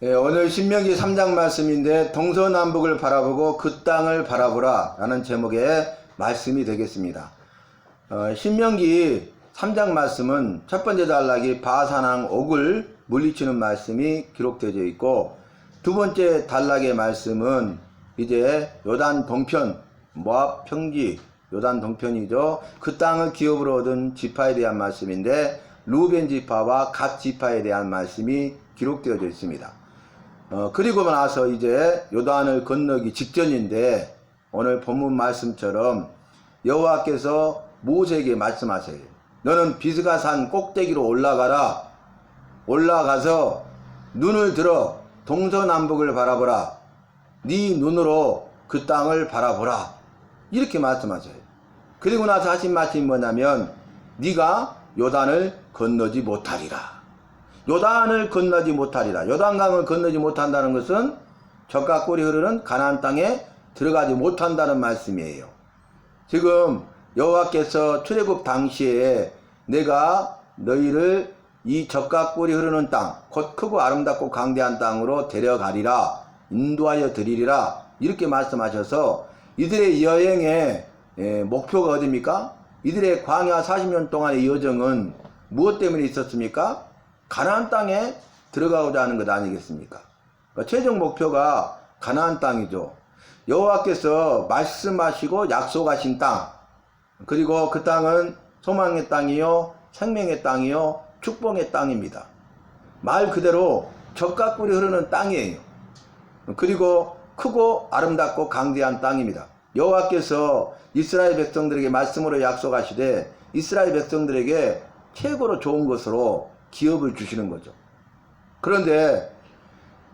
예, 오늘 신명기 3장 말씀인데 동서남북을 바라보고 그 땅을 바라보라 라는 제목의 말씀이 되겠습니다. 어, 신명기 3장 말씀은 첫 번째 단락이 바산왕 옥을 물리치는 말씀이 기록되어 있고 두 번째 단락의 말씀은 이제 요단 동편 모압 평지 요단 동편이죠. 그 땅을 기업으로 얻은 지파에 대한 말씀인데 루벤 지파와 갓 지파에 대한 말씀이 기록되어져 있습니다. 어, 그리고 나서 이제 요단을 건너기 직전인데 오늘 본문 말씀처럼 여호와께서 모세에게 말씀하세요. 너는 비스가산 꼭대기로 올라가라. 올라가서 눈을 들어 동서남북을 바라보라. 네 눈으로 그 땅을 바라보라. 이렇게 말씀하세요. 그리고 나서 하신 말씀이 뭐냐면 네가 요단을 건너지 못하리라. 요단을 건너지 못하리라. 요단강을 건너지 못한다는 것은 적과 꿀이 흐르는 가나안 땅에 들어가지 못한다는 말씀이에요. 지금 여호와께서 출애굽 당시에 내가 너희를 이 적과 꿀이 흐르는 땅, 곧 크고 아름답고 강대한 땅으로 데려가리라, 인도하여 드리리라 이렇게 말씀하셔서 이들의 여행의 예, 목표가 어디입니까? 이들의 광야 40년 동안의 여정은 무엇 때문에 있었습니까? 가나안 땅에 들어가고자 하는 것 아니겠습니까? 그러니까 최종 목표가 가나안 땅이죠. 여호와께서 말씀하시고 약속하신 땅, 그리고 그 땅은 소망의 땅이요, 생명의 땅이요, 축복의 땅입니다. 말 그대로 적과 꿀이 흐르는 땅이에요. 그리고 크고 아름답고 강대한 땅입니다. 여호와께서 이스라엘 백성들에게 말씀으로 약속하시되 이스라엘 백성들에게 최고로 좋은 것으로 기업을 주시는 거죠. 그런데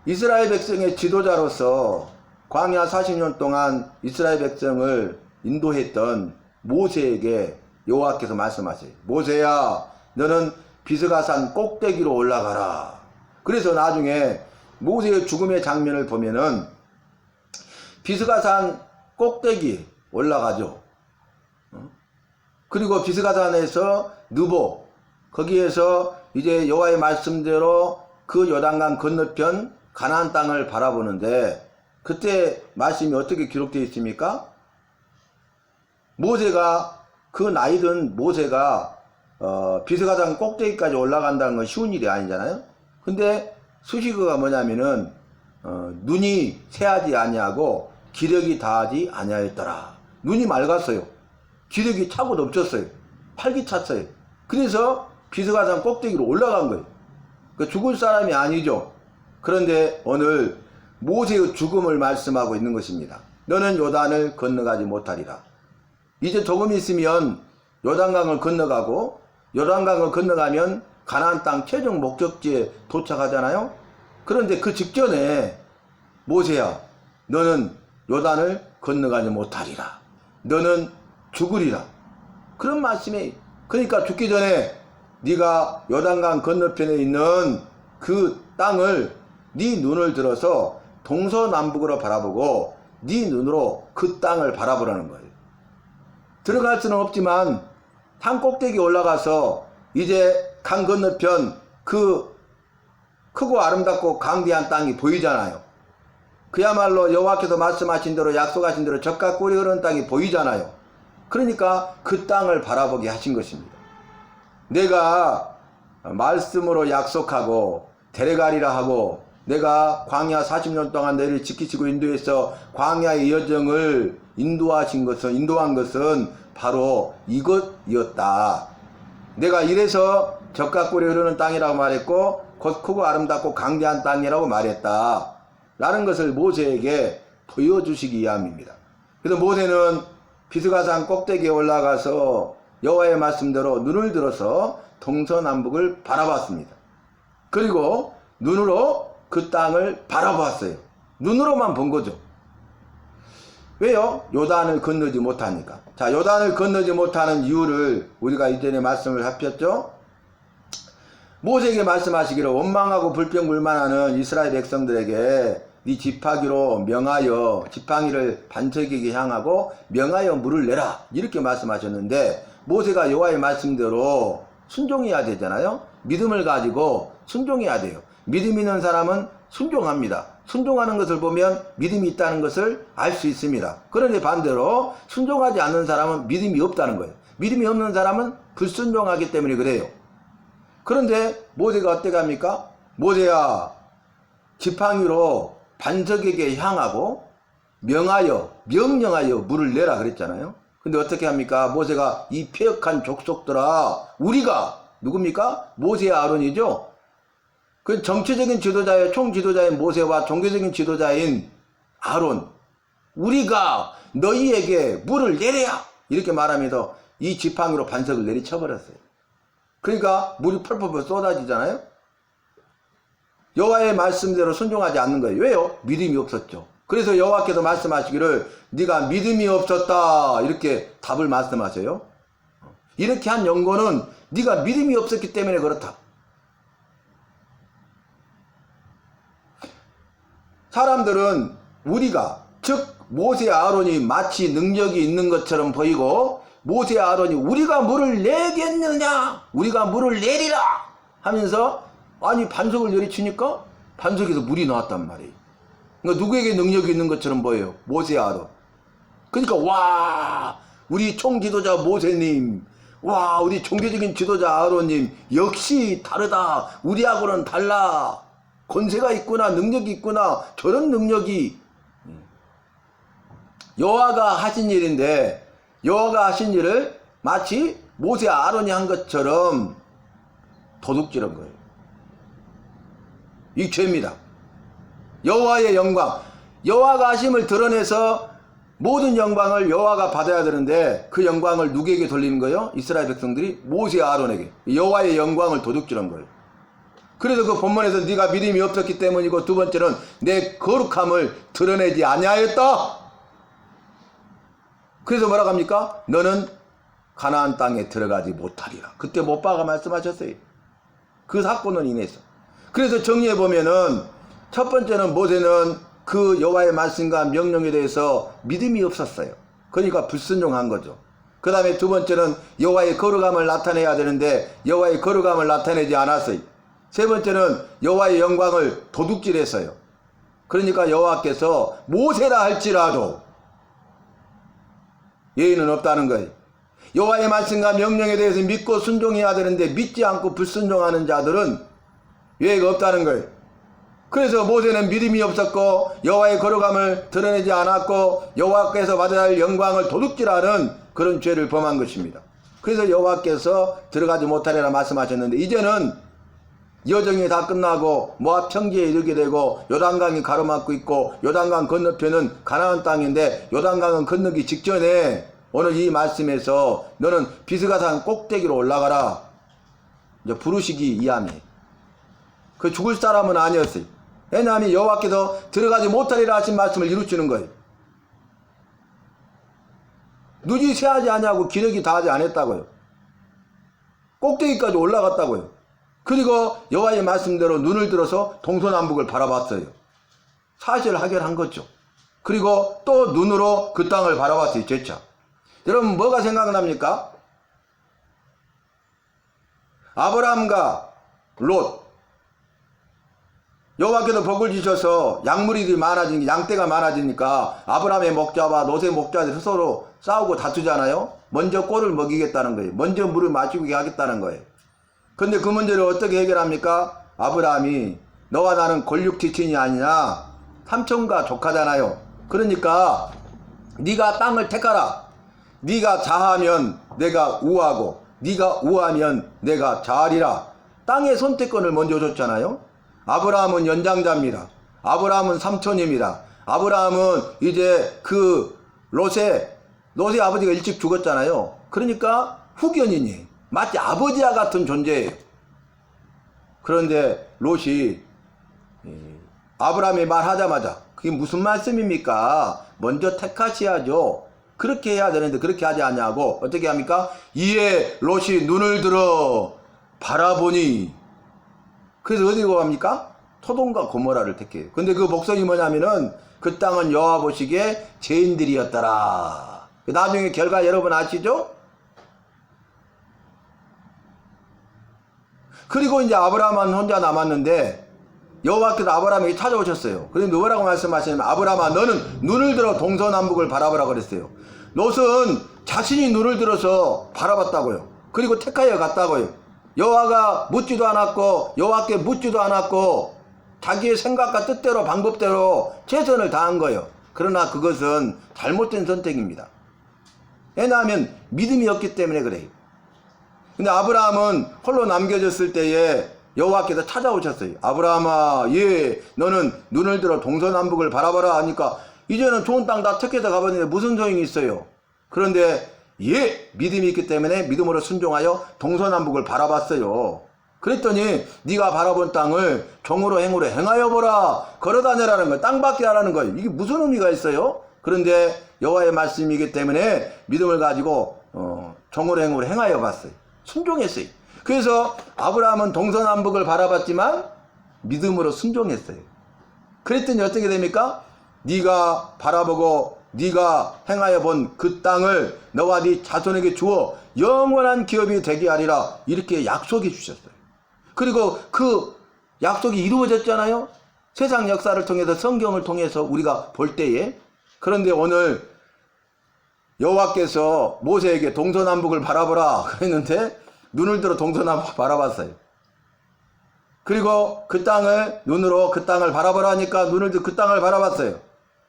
이스라엘 백성의 지도자로서 광야 40년 동안 이스라엘 백성을 인도했던 모세에게 여호와께서 말씀하세요. 모세야, 너는 비스가산 꼭대기로 올라가라. 그래서 나중에 모세의 죽음의 장면을 보면은 비스가산 꼭대기 올라가죠. 어? 그리고 비스가산에서 느보 거기에서 이제 여호와의 말씀대로 그 요단강 건너편 가나안 땅을 바라보는데 그때 말씀이 어떻게 기록되어 있습니까? 모세가 그 나이든 모세가 어, 비스가산 꼭대기까지 올라간다는 건 쉬운 일이 아니잖아요. 근데 수식어가 뭐냐면은 어, 눈이 새하지 아니하고 기력이 다하지 아니하였더라. 눈이 맑았어요. 기력이 차고 넘쳤어요. 팔기 찼어요. 그래서 비스가산 꼭대기로 올라간 거예요. 그 죽을 사람이 아니죠. 그런데 오늘 모세의 죽음을 말씀하고 있는 것입니다. 너는 요단을 건너가지 못하리라. 이제 조금 있으면 요단강을 건너가고 요단강을 건너가면 가나안 땅 최종 목적지에 도착하잖아요. 그런데 그 직전에 모세야 너는 요단을 건너가지 못하리라. 너는 죽으리라. 그런 말씀이 그러니까 죽기 전에 네가 요단강 건너편에 있는 그 땅을 네 눈을 들어서 동서남북으로 바라보고 네 눈으로 그 땅을 바라보라는 거예요. 들어갈 수는 없지만 산 꼭대기 올라가서 이제 강 건너편 그 크고 아름답고 강대한 땅이 보이잖아요. 그야말로 여호와께서 말씀하신 대로 약속하신 대로 적과 꿀이 흐르는 땅이 보이잖아요. 그러니까 그 땅을 바라보게 하신 것입니다. 내가 말씀으로 약속하고 데려가리라 하고 내가 광야 40년 동안 너희를 지키시고 인도해서 광야의 여정을 인도하신 것은 인도한 것은 바로 이것이었다. 내가 이래서 적과 꿀이 흐르는 땅이라고 말했고 곧 크고 아름답고 강대한 땅이라고 말했다. 라는 것을 모세에게 보여주시기 위함입니다. 그래서 모세는 비스가산 꼭대기에 올라가서 여호와의 말씀대로 눈을 들어서 동서남북을 바라봤습니다. 그리고 눈으로 그 땅을 바라봤어요. 눈으로만 본 거죠. 왜요? 요단을 건너지 못하니까. 자, 요단을 건너지 못하는 이유를 우리가 이전에 말씀을 합했죠. 모세에게 말씀하시기를 원망하고 불평불만하는 이스라엘 백성들에게 네 지팡이로 명하여 지팡이를 반석에게 향하고 명하여 물을 내라 이렇게 말씀하셨는데 모세가 여호와의 말씀대로 순종해야 되잖아요. 믿음을 가지고 순종해야 돼요. 믿음 있는 사람은 순종합니다. 순종하는 것을 보면 믿음이 있다는 것을 알 수 있습니다. 그런데 반대로 순종하지 않는 사람은 믿음이 없다는 거예요. 믿음이 없는 사람은 불순종하기 때문에 그래요. 그런데 모세가 어떻게 합니까? 모세야 지팡이로 반석에게 향하고 명하여 명령하여 물을 내라 그랬잖아요. 근데 어떻게 합니까? 모세가 이 폐역한 족속들아 우리가 누굽니까? 모세의 아론이죠. 그 정치적인 지도자의 총 지도자인 모세와 종교적인 지도자인 아론 우리가 너희에게 물을 내려야 이렇게 말하면서 이 지팡이로 반석을 내리쳐버렸어요. 그러니까 물이 펄펄펄 쏟아지잖아요. 여호와의 말씀대로 순종하지 않는 거예요. 왜요? 믿음이 없었죠. 그래서 여호와께서 말씀하시기를 네가 믿음이 없었다 이렇게 답을 말씀하세요. 이렇게 한 연고는 네가 믿음이 없었기 때문에 그렇다. 사람들은 우리가 즉 모세 아론이 마치 능력이 있는 것처럼 보이고 모세 아론이 우리가 물을 내겠느냐 우리가 물을 내리라 하면서 아니 반석을 내리치니까 반석에서 물이 나왔단 말이에요 그러니까 누구에게 능력이 있는 것처럼 보여요? 모세 아론 그러니까 와 우리 총지도자 모세님. 와 우리 종교적인 지도자 아론님. 역시 다르다. 우리하고는 달라. 권세가 있구나 능력이 있구나. 저런 능력이. 여호와가 하신 일인데 여호와가 하신 일을 마치 모세 아론이 한 것처럼 도둑질한 거예요. 이 죄입니다. 여호와의 영광, 여호와가 하심을 드러내서 모든 영광을 여호와가 받아야 되는데 그 영광을 누구에게 돌리는 거예요? 이스라엘 백성들이 모세 아론에게 여호와의 영광을 도둑질한 거예요. 그래서 그 본문에서 네가 믿음이 없었기 때문이고 두 번째는 내 거룩함을 드러내지 아니하였다. 그래서 뭐라고 합니까? 너는 가나안 땅에 들어가지 못하리라. 그때 못바가 말씀하셨어요. 그 사건을 인해서. 그래서 정리해 보면은 첫 번째는 모세는 그 여호와의 말씀과 명령에 대해서 믿음이 없었어요. 그러니까 불순종한 거죠. 그 다음에 두 번째는 여호와의 거룩함을 나타내야 되는데 여호와의 거룩함을 나타내지 않았어요. 세 번째는 여호와의 영광을 도둑질했어요. 그러니까 여호와께서 모세라 할지라도 예의는 없다는 거예요. 여호와의 말씀과 명령에 대해서 믿고 순종해야 되는데 믿지 않고 불순종하는 자들은 예의가 없다는 거예요. 그래서 모세는 믿음이 없었고 여호와의 거룩함을 드러내지 않았고 여호와께서 받아야 할 영광을 도둑질하는 그런 죄를 범한 것입니다. 그래서 여호와께서 들어가지 못하리라 말씀하셨는데 이제는 여정이 다 끝나고 모압 평지에 이르게 되고 요단강이 가로막고 있고 요단강 건너편은 가나안 땅인데 요단강은 건너기 직전에 오늘 이 말씀에서 너는 비스가산 꼭대기로 올라가라. 이제 부르시기 이함이. 그 죽을 사람은 아니었어요 왜냐하면 여호와께서 들어가지 못하리라 하신 말씀을 이루치는 거예요 눈이 새하지 아니하고 기력이 다하지 않았다고요 꼭대기까지 올라갔다고요 그리고 여호와의 말씀대로 눈을 들어서 동서남북을 바라봤어요. 사실 하결한 거죠. 그리고 또 눈으로 그 땅을 바라봤어요. 제차. 여러분 뭐가 생각납니까? 아브라함과 롯 여호와께서 복을 주셔서 양물이 많아지니 양떼가 많아지니까 아브라함의 목자와 롯의 목자들이 서로 싸우고 다투잖아요. 먼저 꼴을 먹이겠다는 거예요. 먼저 물을 마시게 하겠다는 거예요. 근데 그 문제를 어떻게 해결합니까? 아브라함이 너와 나는 권력 지친이 아니냐 삼촌과 조카잖아요. 그러니까 네가 땅을 택하라. 네가 자하면 내가 우하고 네가 우하면 내가 자하리라. 땅의 선택권을 먼저 줬잖아요. 아브라함은 연장자입니다. 아브라함은 삼촌입니다. 아브라함은 이제 그 롯의 롯의 아버지가 일찍 죽었잖아요. 그러니까 후견이니 마치 아버지와 같은 존재예요. 그런데 롯이 아브라함이 말하자마자 그게 무슨 말씀입니까? 먼저 택하셔야죠. 그렇게 해야 되는데 그렇게 하지 않냐고 어떻게 합니까? 이에 롯이 눈을 들어 바라보니 그래서 어디로 갑니까? 소돔과 고모라를 택해요. 근데 그 복선이 뭐냐면은 그 땅은 여호와 보시기에 죄인들이었더라. 나중에 결과 여러분 아시죠? 그리고 이제 아브라함은 혼자 남았는데 여호와께서 아브라함에게 찾아오셨어요. 그런데 뭐라고 말씀하시냐면 아브라함아 너는 눈을 들어 동서남북을 바라보라 그랬어요. 롯은 자신이 눈을 들어서 바라봤다고요. 그리고 택하여 갔다고요. 여호와가 묻지도 않았고 여호와께 묻지도 않았고 자기의 생각과 뜻대로 방법대로 최선을 다한 거예요. 그러나 그것은 잘못된 선택입니다. 왜냐하면 믿음이 없기 때문에 그래요. 근데 아브라함은 홀로 남겨졌을 때에 여호와께서 찾아오셨어요. 아브라함아, 예, 너는 눈을 들어 동서남북을 바라봐라 하니까 이제는 좋은 땅 다 택해서 가봤는데 무슨 소용이 있어요? 그런데 예, 믿음이 있기 때문에 믿음으로 순종하여 동서남북을 바라봤어요. 그랬더니 네가 바라본 땅을 종으로 행으로 행하여 보라. 걸어다녀라는 거예요. 땅밖에 하라는 거예요. 이게 무슨 의미가 있어요? 그런데 여호와의 말씀이기 때문에 믿음을 가지고 어, 종으로 행으로 행하여 봤어요. 순종했어요. 그래서 아브라함은 동서남북을 바라봤지만 믿음으로 순종했어요. 그랬더니 어떻게 됩니까? 네가 바라보고 네가 행하여 본 그 땅을 너와 네 자손에게 주어 영원한 기업이 되게 하리라 이렇게 약속해 주셨어요. 그리고 그 약속이 이루어졌잖아요. 세상 역사를 통해서 성경을 통해서 우리가 볼 때에 그런데 오늘 여호와께서 모세에게 동서남북을 바라보라 그랬는데 눈을 들어 동서남북 바라봤어요. 그리고 그 땅을 눈으로 그 땅을 바라보라 하니까 눈을 들어 그 땅을 바라봤어요.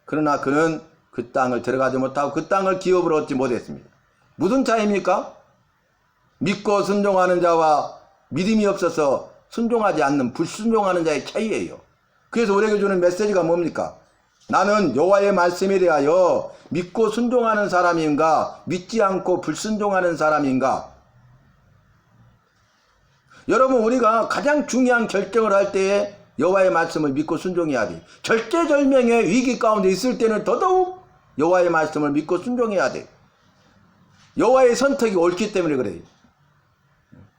그러나 그는 그 땅을 들어가지 못하고 그 땅을 기업으로 얻지 못했습니다. 무슨 차이입니까? 믿고 순종하는 자와 믿음이 없어서 순종하지 않는 불순종하는 자의 차이예요. 그래서 우리에게 주는 메시지가 뭡니까? 나는 여호와의 말씀에 대하여 믿고 순종하는 사람인가 믿지 않고 불순종하는 사람인가 여러분 우리가 가장 중요한 결정을 할 때에 여호와의 말씀을 믿고 순종해야 돼. 절대절명의 위기 가운데 있을 때는 더더욱 여호와의 말씀을 믿고 순종해야 돼. 여호와의 선택이 옳기 때문에 그래요.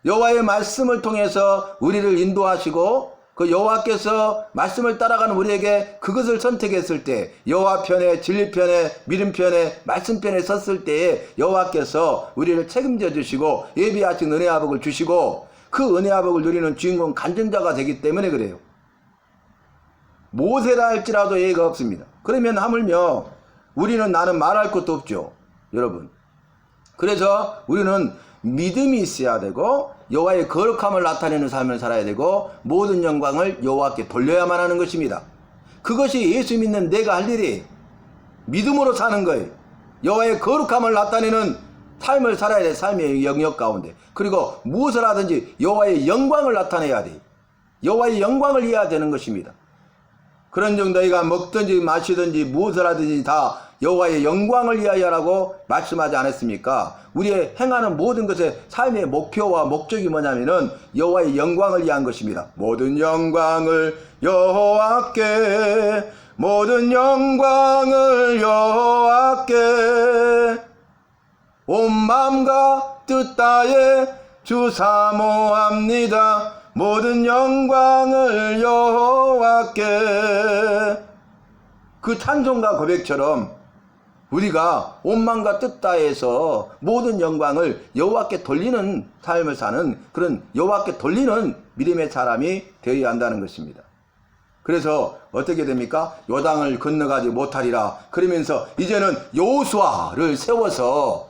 여호와의 말씀을 통해서 우리를 인도하시고 그 여호와께서 말씀을 따라가는 우리에게 그것을 선택했을 때 여호와 편에 진리 편에 믿음 편에 말씀 편에 섰을 때에 여호와께서 우리를 책임져 주시고 예비하신 은혜 아복을 주시고 그 은혜 아복을 누리는 주인공 간증자가 되기 때문에 그래요. 모세라 할지라도 예의가 없습니다. 그러면 하물며 우리는 나는 말할 것도 없죠. 여러분. 그래서 우리는 믿음이 있어야 되고 여호와의 거룩함을 나타내는 삶을 살아야 되고 모든 영광을 여호와께 돌려야만 하는 것입니다. 그것이 예수 믿는 내가 할 일이 믿음으로 사는 거예요. 여호와의 거룩함을 나타내는 삶을 살아야 돼 삶의 영역 가운데 그리고 무엇을 하든지 여호와의 영광을 나타내야 돼. 여호와의 영광을 이해해야 되는 것입니다. 그런 중 너희가 먹든지 마시든지 무엇을 하든지 다 여호와의 영광을 위하여라고 말씀하지 않았습니까? 우리의 행하는 모든 것의 삶의 목표와 목적이 뭐냐면은 여호와의 영광을 위한 것입니다. 모든 영광을 여호와께 모든 영광을 여호와께 온 마음과 뜻 다해 주 사모합니다. 모든 영광을 여호와께 그 찬송과 고백처럼 우리가 온 마음과 뜻 다해서 모든 영광을 여호와께 돌리는 삶을 사는 그런 여호와께 돌리는 믿음의 사람이 되어야 한다는 것입니다. 그래서 어떻게 됩니까? 요당을 건너가지 못하리라. 그러면서 이제는 여호수아를 세워서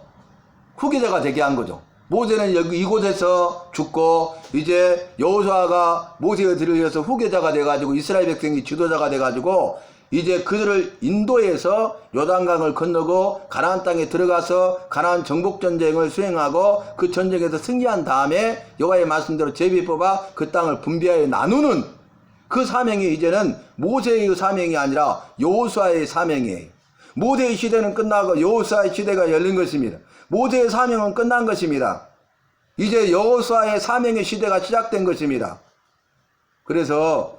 후계자가 되게 한 거죠. 모세는 여기 이곳에서 죽고 이제 여호수아가 모세의 뒤를 이어서 후계자가 돼가지고 이스라엘 백성이 지도자가 돼가지고 이제 그들을 인도해서 요단강을 건너고 가나안 땅에 들어가서 가나안 정복 전쟁을 수행하고 그 전쟁에서 승리한 다음에 여호와의 말씀대로 제비 뽑아 그 땅을 분배하여 나누는 그 사명이 이제는 모세의 사명이 아니라 여호수아의 사명이에요. 모세의 시대는 끝나고 여호수아의 시대가 열린 것입니다. 모세의 사명은 끝난 것입니다. 이제 여호수아의 사명의 시대가 시작된 것입니다. 그래서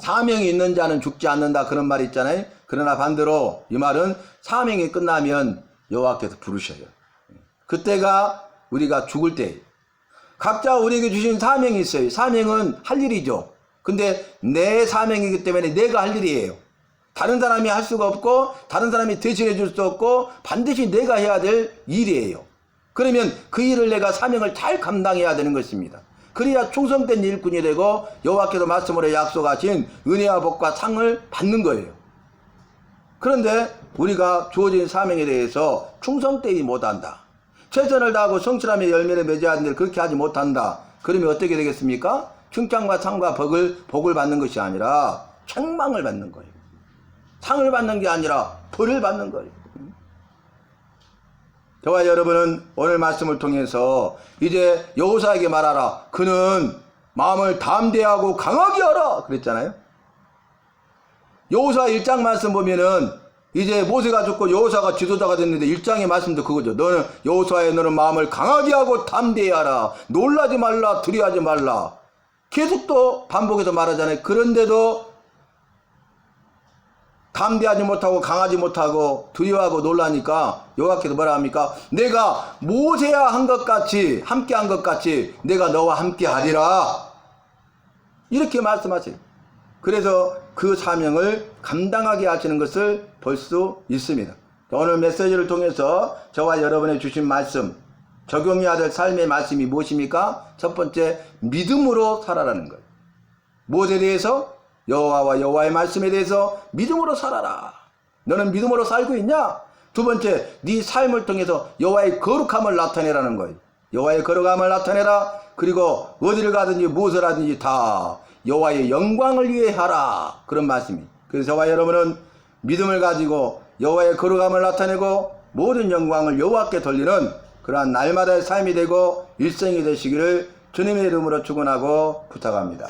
사명이 있는 자는 죽지 않는다 그런 말이 있잖아요. 그러나 반대로 이 말은 사명이 끝나면 여호와께서 부르셔요. 그때가 우리가 죽을 때 각자 우리에게 주신 사명이 있어요. 사명은 할 일이죠. 근데 내 사명이기 때문에 내가 할 일이에요. 다른 사람이 할 수가 없고 다른 사람이 대신해 줄 수 없고 반드시 내가 해야 될 일이에요. 그러면 그 일을 내가 사명을 잘 감당해야 되는 것입니다. 그래야 충성된 일꾼이 되고 여호와께서 말씀으로 약속하신 은혜와 복과 상을 받는 거예요. 그런데 우리가 주어진 사명에 대해서 충성되지 못한다. 최선을 다하고 성실함의 열매를 맺어야 하는데 그렇게 하지 못한다. 그러면 어떻게 되겠습니까? 칭찬과 상과 복을, 복을 받는 것이 아니라 책망을 받는 거예요. 상을 받는 게 아니라 벌을 받는 거예요. 저와 여러분은 오늘 말씀을 통해서 이제 여호사에게 말하라. 그는 마음을 담대하고 강하게 하라. 그랬잖아요. 여호사 1장 말씀 보면은 이제 모세가 죽고 여호사가 지도자가 됐는데 1장의 말씀도 그거죠. 너는 여호사의 너는 마음을 강하게 하고 담대히 하라. 놀라지 말라. 두려워하지 말라. 계속 또 반복해서 말하잖아요. 그런데도 담대하지 못하고 강하지 못하고 두려워하고 놀라니까 여호와께서 뭐라 합니까? 내가 모세야 한 것 같이 함께 한 것 같이 내가 너와 함께 하리라. 이렇게 말씀하세요. 그래서 그 사명을 감당하게 하시는 것을 볼 수 있습니다. 오늘 메시지를 통해서 저와 여러분의 주신 말씀, 적용해야 될 삶의 말씀이 무엇입니까? 첫 번째, 믿음으로 살아라는 거예요. 무엇에 대해서? 여호와와 여호와의 말씀에 대해서 믿음으로 살아라. 너는 믿음으로 살고 있냐? 두 번째, 네 삶을 통해서 여호와의 거룩함을 나타내라는 거예요. 여호와의 거룩함을 나타내라. 그리고 어디를 가든지 무엇을 하든지 다 여호와의 영광을 위해 하라. 그런 말씀이. 그래서 저와 여러분은 믿음을 가지고 여호와의 거룩함을 나타내고 모든 영광을 여호와께 돌리는 그러한 날마다의 삶이 되고 일생이 되시기를 주님의 이름으로 축원하고 부탁합니다.